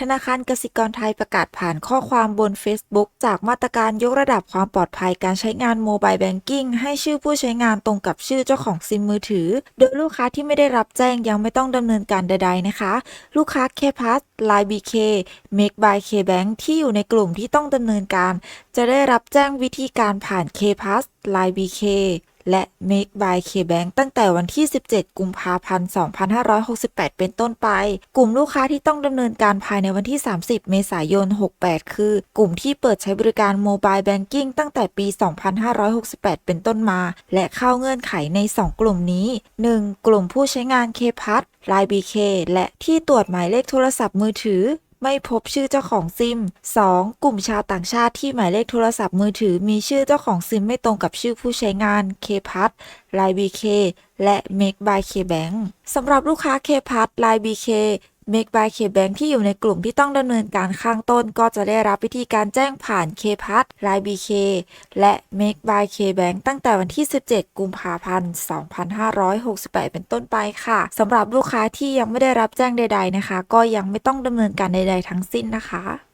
ธนาคารกสิกรไทยประกาศผ่านข้อความบน Facebook จากมาตรการยกระดับความปลอดภัยการใช้งานโมบายแบงกิ้งให้ชื่อผู้ใช้งานตรงกับชื่อเจ้าของซิมมือถือ โดยลูกค้าที่ไม่ได้รับแจ้งยังไม่ต้องดำเนินการใด ๆ นะคะ ลูกค้า k p a s Line BK Make by KBank ที่อยู่ในกลุ่มที่ต้องดำเนินการ จะได้รับแจ้งวิธีการผ่าน k p a s Line BK และ Make by KBank ตั้งแต่วันที่ 17 กุมภาพันธ์ 2568 เป็นต้นไป กลุ่มลูกค้าที่ต้องดำเนินการภายในวันที่ 30 เมษายน 68 คือ กลุ่มที่เปิดใช้บริการ Mobile Banking ตั้งแต่ปี 2568 เป็นต้นมา และเข้าเงื่อนไขใน 2 กลุ่มนี้ 1. กลุ่มผู้ใช้งาน k p a s Line BK และที่ตรวจหมายเลขโทรศัพท์มือถือ ไม่พบชื่อเจ้าของซิม 2. กลุ่มชาวต่างชาติที่หมายเลขโทรศัพท์มือถือมีชื่อเจ้าของซิมไม่ตรงกับชื่อผู้ใช้งาน k p a s Line BK และ Make by KBank สำหรับลูกค้า k p a s Line BK Make by KBank ที่อยู่ในกลุ่มที่ต้องดำเนินการข้างต้น ก็จะได้รับวิธีการแจ้งผ่าน k p a s Line BK และ Make by KBank ตั้งแต่วันที่ 17 กุมภาพันธ์ 2568 เป็นต้นไปค่ะสำหรับลูกค้าที่ยังไม่ได้รับแจ้งใด ๆนะคะ ก็ยังไม่ต้องดำเนินการใด ๆ ทั้งสิ้นนะคะ